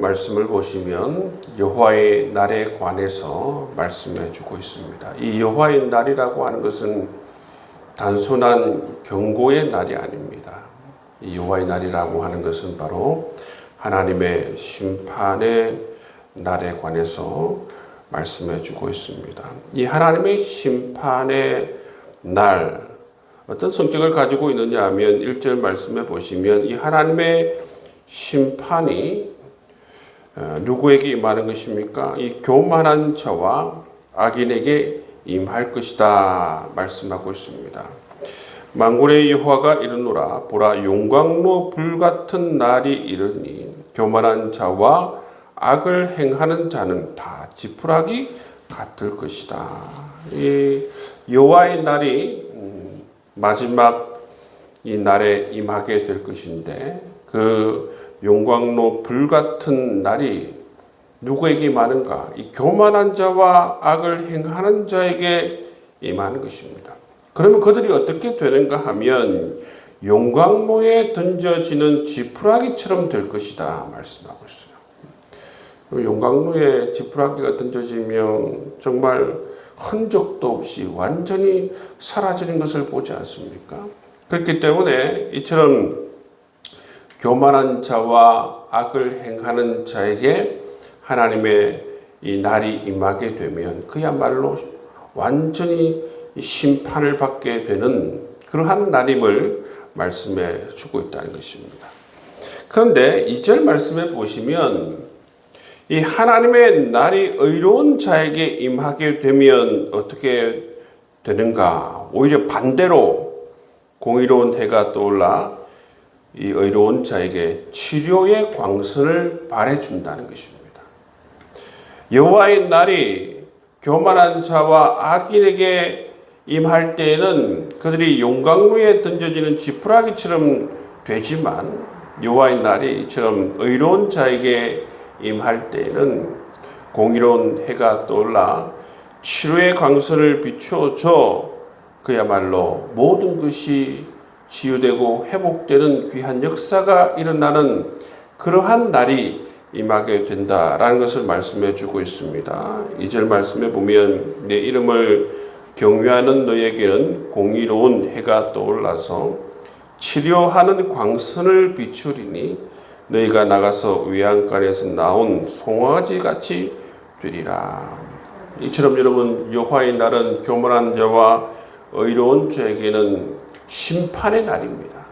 말씀을 보시면 여호와의 날에 관해서 말씀해 주고 있습니다. 이 여호와의 날이라고 하는 것은 단순한 경고의 날이 아닙니다. 이 여호와의 날이라고 하는 것은 바로 하나님의 심판의 날에 관해서 말씀해 주고 있습니다. 이 하나님의 심판의 날 어떤 성격을 가지고 있느냐 하면 1절 말씀해 보시면 이 하나님의 심판이 어, 누구에게 임하는 것입니까? 이 교만한 자와 악인에게 임할 것이다 말씀하고 있습니다. 만군의 여호와가 이르노라 보라 용광로 불 같은 날이 이르니 교만한 자와 악을 행하는 자는 다 지푸라기 같을 것이다. 이 여호와의 날이 음, 마지막 이 날에 임하게 될 것인데 그 용광로 불 같은 날이 누구에게 임하는가? 이 교만한 자와 악을 행하는 자에게 임하는 것입니다. 그러면 그들이 어떻게 되는가 하면 용광로에 던져지는 지푸라기처럼 될 것이다 말씀하고 있어요. 그 용광로에 지푸라기가 던져지면 정말 흔적도 없이 완전히 사라지는 것을 보지 않습니까? 그렇기 때문에 이처럼 교만한 자와 악을 행하는 자에게 하나님의 이 날이 임하게 되면 그야말로 완전히 심판을 받게 되는 그러한 날임을 말씀해 주고 있다는 것입니다. 그런데 2절 말씀에 보시면 이 하나님의 날이 의로운 자에게 임하게 되면 어떻게 되는가? 오히려 반대로 공의로운 해가 떠올라 이 의로운 자에게 치료의 광선을 발해 준다는 것입니다. 여호와의 날이 교만한 자와 악인에게 임할 때에는 그들이 용광로에 던져지는 지푸라기처럼 되지만 여호와의 날이 이처럼 의로운 자에게 임할 때에는 공의로운 해가 떠올라 치료의 광선을 비추어줘 그야말로 모든 것이 치유되고 회복되는 귀한 역사가 일어나는 그러한 날이 임하게 된다라는 것을 말씀해 주고 있습니다. 2절 말씀에 보면 내 이름을 경외하는 너에게는 공의로운 해가 떠올라서 치료하는 광선을 비추리니 너희가 나가서 외양간에서 나온 송아지 같이 되리라. 이처럼 여러분 여호와의 날은 교만한 자와 의로운 자에게는 심판의 날입니다.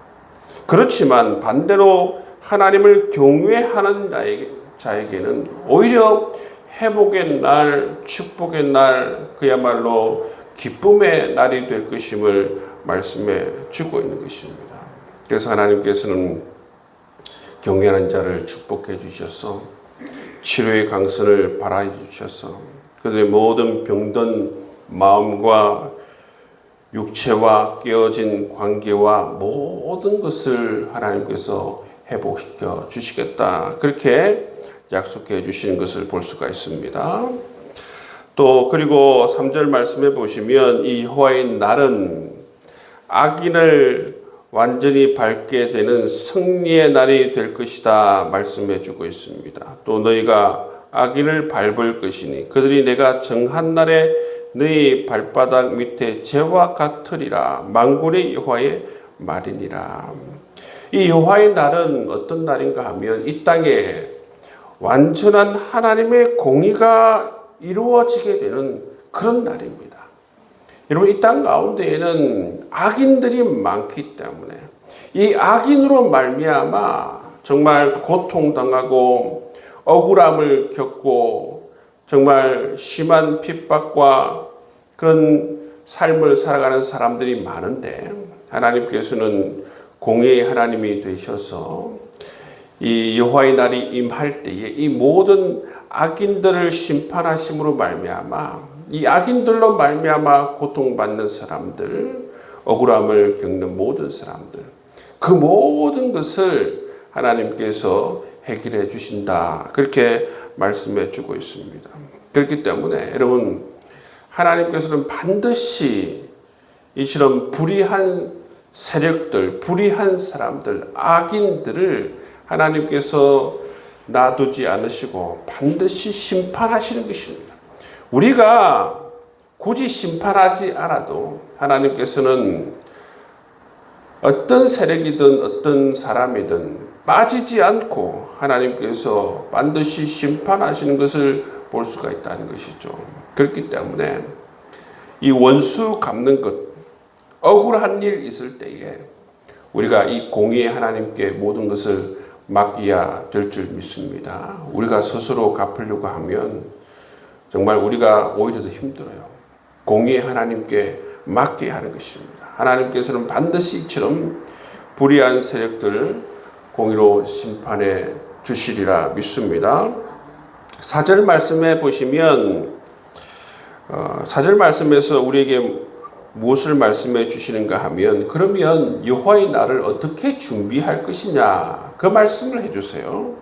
그렇지만 반대로 하나님을 경외하는 자에게, 자에게는 오히려 회복의 날, 축복의 날, 그야말로 기쁨의 날이 될 것임을 말씀해 주고 있는 것입니다. 그래서 하나님께서는 경외하는 자를 축복해 주셔서 치료의 강선을 발하여 주셔서 그들의 모든 병든 마음과 육체와 깨어진 관계와 모든 것을 하나님께서 회복시켜 주시겠다. 그렇게 약속해 주시는 것을 볼 수가 있습니다. 또 그리고 3절 말씀해 보시면 이 여호와의 날은 악인을 완전히 밟게 되는 승리의 날이 될 것이다 말씀해 주고 있습니다. 또 너희가 악인을 밟을 것이니 그들이 내가 정한 날에 너희 발바닥 밑에 재와 같으리라 만군의 여호와의 말이니라. 이 여호와의 날은 어떤 날인가 하면 이 땅에 완전한 하나님의 공의가 이루어지게 되는 그런 날입니다. 여러분 이 땅 가운데에는 악인들이 많기 때문에 이 악인으로 말미암아 정말 고통당하고 억울함을 겪고 정말 심한 핍박과 그런 삶을 살아가는 사람들이 많은데 하나님께서는 공의의 하나님이 되셔서 이 여호와의 날이 임할 때에 이 모든 악인들을 심판하심으로 말미암아 이 악인들로 말미암아 고통받는 사람들, 억울함을 겪는 모든 사람들, 그 모든 것을 하나님께서 해결해 주신다. 그렇게 말씀해 주고 있습니다. 그렇기 때문에 여러분, 하나님께서는 반드시 이처럼 불의한 세력들, 불의한 사람들, 악인들을 하나님께서 놔두지 않으시고 반드시 심판하시는 것입니다. 우리가 굳이 심판하지 않아도 하나님께서는 어떤 세력이든 어떤 사람이든 빠지지 않고 하나님께서 반드시 심판하시는 것을 볼 수가 있다는 것이죠. 그렇기 때문에 이 원수 갚는 것, 억울한 일 있을 때에 우리가 이 공의의 하나님께 모든 것을 맡겨야 될 줄 믿습니다. 우리가 스스로 갚으려고 하면 정말 우리가 오히려 더 힘들어요. 공의의 하나님께 맡겨야 하는 것입니다. 하나님께서는 반드시 이처럼 불의한 세력들을 공의로 심판해 주시리라 믿습니다. 사절 말씀에 보시면 어, 사절 말씀에서 우리에게 무엇을 말씀해 주시는가 하면 그러면 여호와의 날을 어떻게 준비할 것이냐 그 말씀을 해주세요.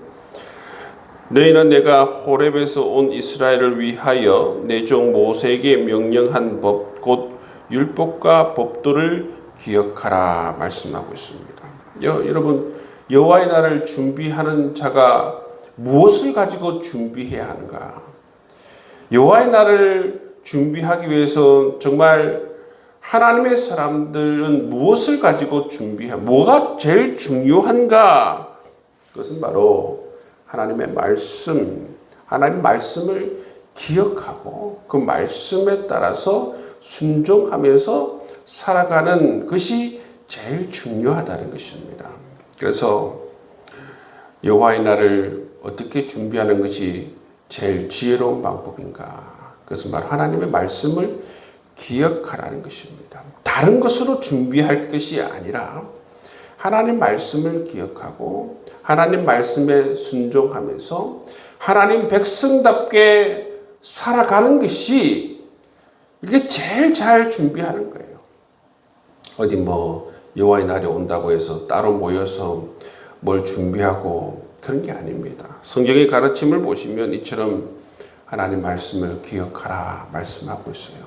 너희는 내가 호렙에서 온 이스라엘을 위하여 내 종 모세에게 명령한 법 곧 율법과 법도를 기억하라 말씀하고 있습니다. 여, 여러분 여호와의 날을 준비하는 자가 무엇을 가지고 준비해야 하는가? 여호와의 날을 준비하기 위해서 정말 하나님의 사람들은 무엇을 가지고 준비해? 뭐가 제일 중요한가? 그것은 바로 하나님의 말씀, 하나님 말씀을 기억하고 그 말씀에 따라서 순종하면서 살아가는 것이 제일 중요하다는 것입니다. 그래서 여호와의 날을 어떻게 준비하는 것이 제일 지혜로운 방법인가? 그것은 바로 하나님의 말씀을 기억하라는 것입니다. 다른 것으로 준비할 것이 아니라 하나님 말씀을 기억하고 하나님 말씀에 순종하면서 하나님 백성답게 살아가는 것이 이게 제일 잘 준비하는 거예요. 어디 뭐 여호와의 날이 온다고 해서 따로 모여서 뭘 준비하고 그런 게 아닙니다. 성경의 가르침을 보시면 이처럼 하나님 말씀을 기억하라 말씀하고 있어요.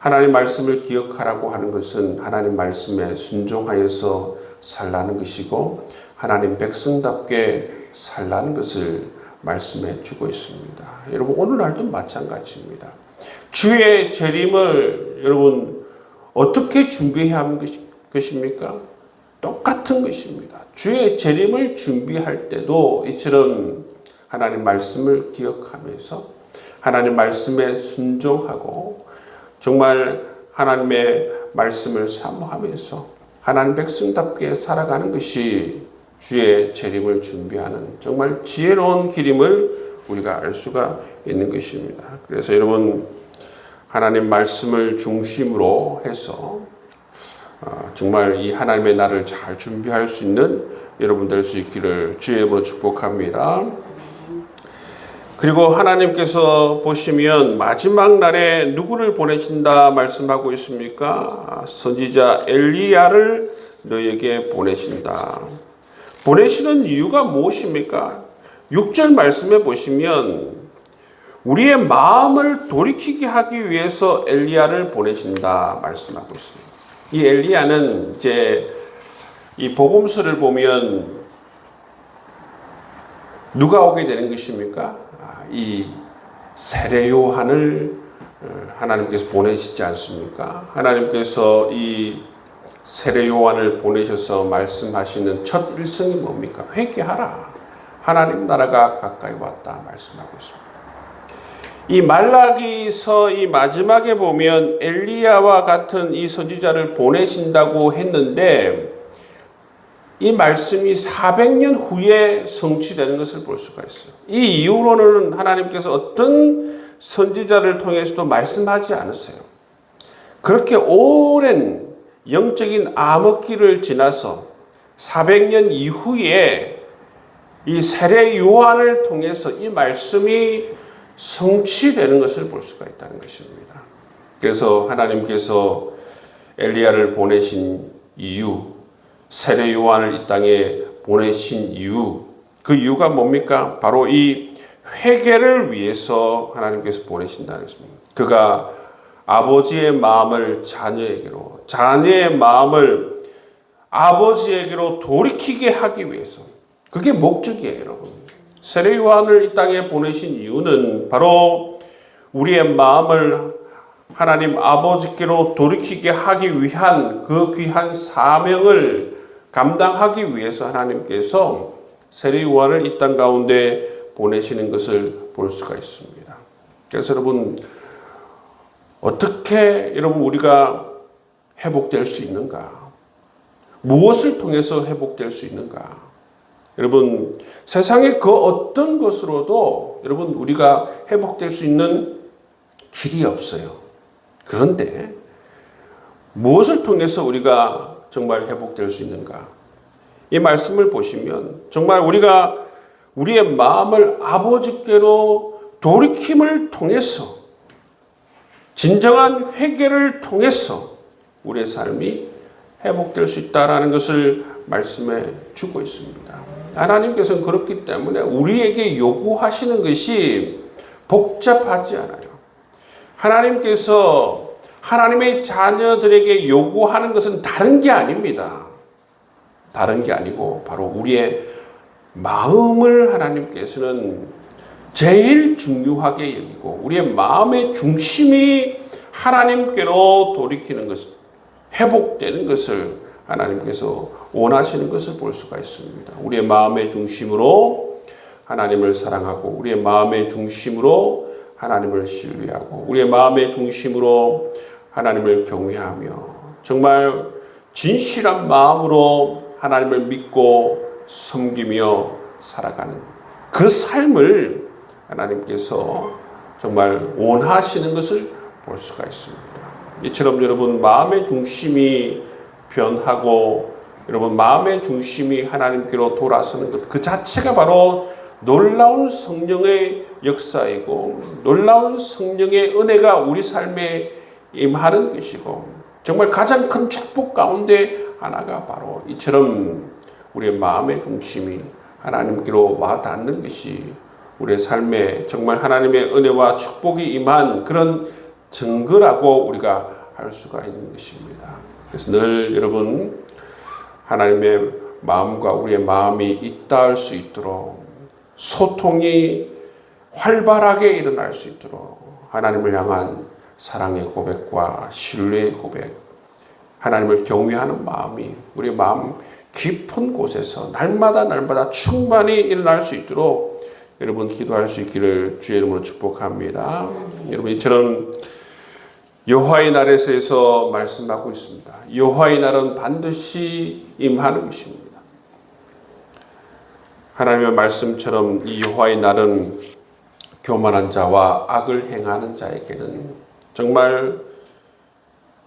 하나님 말씀을 기억하라고 하는 것은 하나님 말씀에 순종하여서 살라는 것이고 하나님 백성답게 살라는 것을 말씀해 주고 있습니다. 여러분 오늘날도 마찬가지입니다. 주의 재림을 여러분 어떻게 준비해야 하는 것입니까? 똑같은 것입니다. 주의 재림을 준비할 때도 이처럼 하나님 말씀을 기억하면서 하나님 말씀에 순종하고 정말 하나님의 말씀을 사모하면서 하나님 백성답게 살아가는 것이 주의 재림을 준비하는 정말 지혜로운 길임을 우리가 알 수가 있는 것입니다. 그래서 여러분 하나님 말씀을 중심으로 해서 어, 정말 이 하나님의 날을 잘 준비할 수 있는 여러분 될 수 있기를 주의 이름으로 축복합니다. 그리고 하나님께서 보시면 마지막 날에 누구를 보내신다 말씀하고 있습니까? 선지자 엘리야를 너에게 보내신다. 보내시는 이유가 무엇입니까? 6절 말씀에 보시면 우리의 마음을 돌이키게 하기 위해서 엘리야를 보내신다 말씀하고 있습니다. 이 엘리야는 이제 이 복음서를 보면 누가 오게 되는 것입니까? 아, 이 세례 요한을 어, 하나님께서 보내시지 않습니까? 하나님께서 이 세례 요한을 보내셔서 말씀하시는 첫 일성이 뭡니까? 회개하라. 하나님 나라가 가까이 왔다 말씀하고 있습니다. 이 말라기서 이 마지막에 보면 엘리야와 같은 이 선지자를 보내신다고 했는데 이 말씀이 400년 후에 성취되는 것을 볼 수가 있어요. 이 이후로는 하나님께서 어떤 선지자를 통해서도 말씀하지 않으세요. 그렇게 오랜 영적인 암흑기를 지나서 400년 이후에 이 세례 요한을 통해서 이 말씀이 성취되는 것을 볼 수가 있다는 것입니다. 그래서 하나님께서 엘리야를 보내신 이유, 세례 요한을 이 땅에 보내신 이유, 그 이유가 뭡니까? 바로 이 회개를 위해서 하나님께서 보내신다는 것입니다. 그가 아버지의 마음을 자녀에게로, 자녀의 마음을 아버지에게로 돌이키게 하기 위해서. 그게 목적이에요, 여러분. 세례 요한을 이 땅에 보내신 이유는 바로 우리의 마음을 하나님 아버지께로 돌이키게 하기 위한 그 귀한 사명을 감당하기 위해서 하나님께서 세례 요한을 이 땅 가운데 보내시는 것을 볼 수가 있습니다. 그래서 여러분 어떻게 여러분 우리가 회복될 수 있는가? 무엇을 통해서 회복될 수 있는가? 여러분 세상의 그 어떤 것으로도 여러분 우리가 회복될 수 있는 길이 없어요. 그런데 무엇을 통해서 우리가 정말 회복될 수 있는가? 이 말씀을 보시면 정말 우리가 우리의 마음을 아버지께로 돌이킴을 통해서 진정한 회개를 통해서 우리의 삶이 회복될 수 있다라는 것을 말씀해 주고 있습니다. 하나님께서는 그렇기 때문에 우리에게 요구하시는 것이 복잡하지 않아요. 하나님께서 하나님의 자녀들에게 요구하는 것은 다른 게 아닙니다. 다른 게 아니고 바로 우리의 마음을 하나님께서는 제일 중요하게 여기고 우리의 마음의 중심이 하나님께로 돌이키는 것, 회복되는 것을 하나님께서 원하시는 것을 볼 수가 있습니다. 우리의 마음의 중심으로 하나님을 사랑하고 우리의 마음의 중심으로 하나님을 신뢰하고 우리의 마음의 중심으로 하나님을 경외하며 정말 진실한 마음으로 하나님을 믿고 섬기며 살아가는 그 삶을 하나님께서 정말 원하시는 것을 볼 수가 있습니다. 이처럼 여러분 마음의 중심이 변하고 여러분 마음의 중심이 하나님께로 돌아서는 것 그 자체가 바로 놀라운 성령의 역사이고 놀라운 성령의 은혜가 우리 삶에 임하는 것이고 정말 가장 큰 축복 가운데 하나가 바로 이처럼 우리의 마음의 중심이 하나님께로 와 닿는 것이 우리의 삶에 정말 하나님의 은혜와 축복이 임한 그런 증거라고 우리가 할 수가 있는 것입니다. 그래서 늘 여러분 하나님의 마음과 우리의 마음이 있다할 수 있도록 소통이 활발하게 일어날 수 있도록 하나님을 향한 사랑의 고백과 신뢰의 고백, 하나님을 경외하는 마음이 우리 마음 깊은 곳에서 날마다 날마다 충만히 일어날 수 있도록 여러분 기도할 수 있기를 주의 이름으로 축복합니다. 여러분 이처럼 여호와의 날에서 말씀하고 있습니다. 여호와의 날은 반드시 임하는 것입니다. 하나님의 말씀처럼 이 여호와의 날은 교만한 자와 악을 행하는 자에게는 정말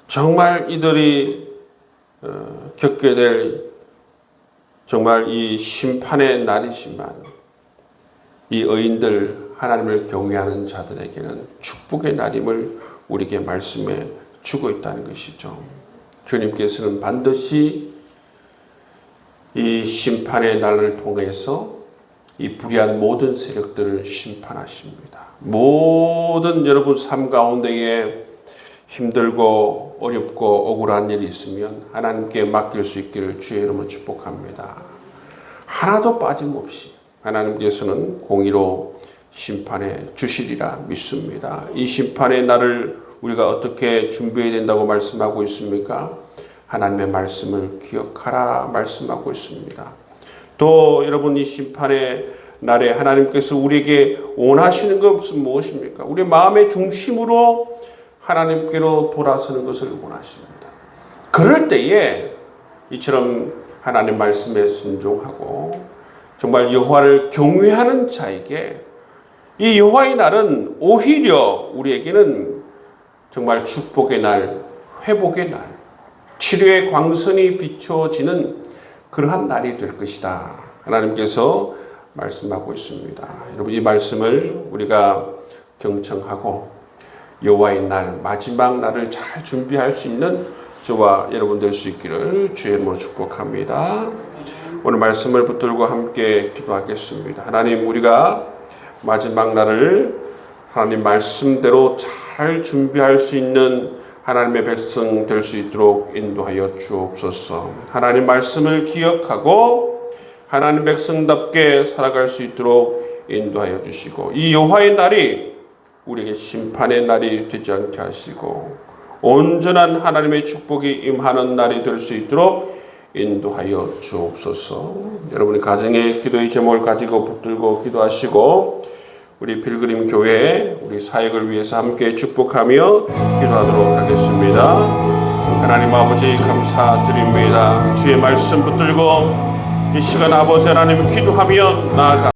정말 이들이 어, 겪게 될 정말 이 심판의 날이지만 이 의인들 하나님을 경외하는 자들에게는 축복의 날임을 우리에게 말씀해 주고 있다는 것이죠. 주님께서는 반드시 이 심판의 날을 통해서 이 불의한 모든 세력들을 심판하십니다. 모든 여러분 삶 가운데에 힘들고 어렵고 억울한 일이 있으면 하나님께 맡길 수 있기를 주의 이름으로 축복합니다. 하나도 빠짐없이 하나님께서는 공의로 심판해 주시리라 믿습니다. 이 심판의 날을 우리가 어떻게 준비해야 된다고 말씀하고 있습니까? 하나님의 말씀을 기억하라 말씀하고 있습니다. 또 여러분 이 심판의 날에 하나님께서 우리에게 원하시는 것은 무엇입니까? 우리 마음의 중심으로 하나님께로 돌아서는 것을 원하십니다. 그럴 때에 이처럼 하나님 말씀에 순종하고 정말 여호와를 경외하는 자에게 이 여호와의 날은 오히려 우리에게는 정말 축복의 날, 회복의 날, 치료의 광선이 비춰지는 그러한 날이 될 것이다. 하나님께서 말씀하고 있습니다. 여러분 이 말씀을 우리가 경청하고 여호와의 날 마지막 날을 잘 준비할 수 있는 저와 여러분 될 수 있기를 주의 이름으로 축복합니다. 오늘 말씀을 붙들고 함께 기도하겠습니다. 하나님 우리가 마지막 날을 하나님 말씀대로 잘 준비할 수 있는 하나님의 백성 될 수 있도록 인도하여 주옵소서. 하나님 말씀을 기억하고 하나님 백성답게 살아갈 수 있도록 인도하여 주시고 이 여호와의 날이 우리에게 심판의 날이 되지 않게 하시고 온전한 하나님의 축복이 임하는 날이 될 수 있도록 인도하여 주옵소서. 여러분이 가정의 기도의 제목을 가지고 붙들고 기도하시고 우리 필그림 교회 우리 사역을 위해서 함께 축복하며 기도하도록 하겠습니다. 하나님 아버지 감사드립니다. 주의 말씀 붙들고 이 시간 아버지 하나님 기도하며 나아가